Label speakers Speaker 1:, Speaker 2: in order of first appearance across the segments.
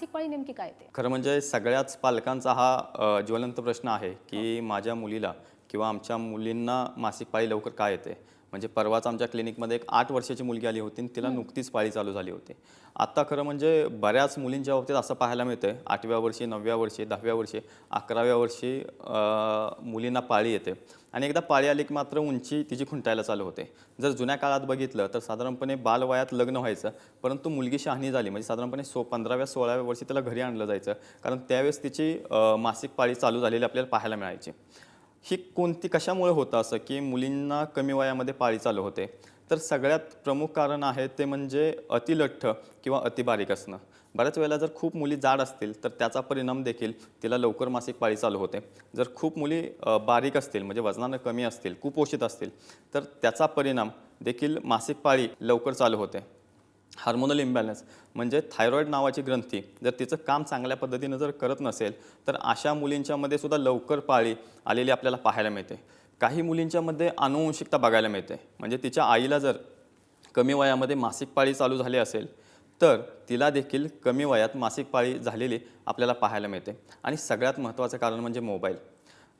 Speaker 1: मासिक पाळी नेमकी काय येते
Speaker 2: खरं म्हणजे सगळ्याच पालकांचा हा ज्वलंत प्रश्न आहे की माझ्या मुलीला किंवा आमच्या मुलींना मासिक पाळी लवकर काय येते? म्हणजे परवाच आमच्या क्लिनिकमध्ये एक आठ वर्षाची मुलगी आली होती आणि तिला नुकतीच पाळी चालू झाली होती. आता खरं म्हणजे बऱ्याच मुलींच्या बाबतीत असं पाहायला मिळतंय. आठव्या वर्षी नवव्या वर्षी दहाव्या वर्षी अकराव्या वर्षी मुलींना पाळी येते. आणि एकदा पाळी आली की मात्र उंची तिची खुंटायला चालू होते. जर जुन्या काळात बघितलं तर साधारणपणे बालवयात लग्न व्हायचं परंतु मुलगी शहाणी झाली म्हणजे साधारणपणे सो पंधराव्या सोळाव्या वर्षी तिला घरी आणलं जायचं. कारण त्यावेळेस तिची मासिक पाळी चालू झालेली आपल्याला पाहायला मिळायची. ही कोणती कशामुळे होतं असं की मुलींना कमी वयामध्ये पाळी चालू होते? तर सगळ्यात प्रमुख कारण आहे ते म्हणजे अतिलठ्ठ किंवा अतिबारीक असणं. बऱ्याच वेळेला जर खूप मुली जाड असतील तर त्याचा परिणाम देखील तिला लवकर मासिक पाळी चालू होते. जर खूप मुली बारीक असतील म्हणजे वजनानं कमी असतील कुपोषित असतील तर त्याचा परिणाम देखील मासिक पाळी लवकर चालू होते. हार्मोनल इम्बॅलन्स म्हणजे थायरॉईड नावाची ग्रंथी. जर तिचं काम चांगल्या पद्धतीनं जर करत नसेल तर अशा मुलींच्यामध्ये सुद्धा लवकर पाळी आलेली आपल्याला पाहायला मिळते. काही मुलींच्यामध्ये अनुवंशिकता बघायला मिळते. म्हणजे तिच्या आईला जर कमी वयामध्ये मासिक पाळी चालू झाली असेल तर तिला देखील कमी वयात मासिक पाळी झालेली आपल्याला पाहायला मिळते. आणि सगळ्यात महत्त्वाचं कारण म्हणजे मोबाईल.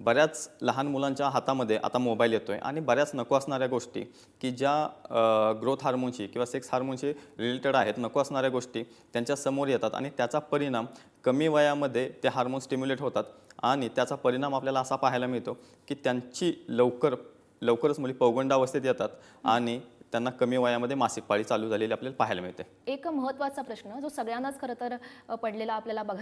Speaker 2: बऱ्याच लहान मुलांच्या हातामध्ये आता मोबाईल येतो आहे आणि बऱ्याच नको असणाऱ्या गोष्टी की ज्या ग्रोथ हार्मोनशी किंवा सेक्स हार्मोनशी रिलेटेड आहेत नको असणाऱ्या गोष्टी त्यांच्यासमोर येतात आणि त्याचा परिणाम कमी वयामध्ये ते हार्मोन स्टिम्युलेट होतात आणि त्याचा परिणाम आपल्याला असा पाहायला मिळतो की त्यांची लवकर लवकरच मुली पौगंडावस्थेत येतात आणि त्यांना कमी वयामध्ये मासिक पाळी चालू झालेली आपल्याला पाहायला मिळते.
Speaker 1: एक महत्त्वाचा प्रश्न जो सगळ्यांनाच खरं तर पडलेला आपल्याला बघायला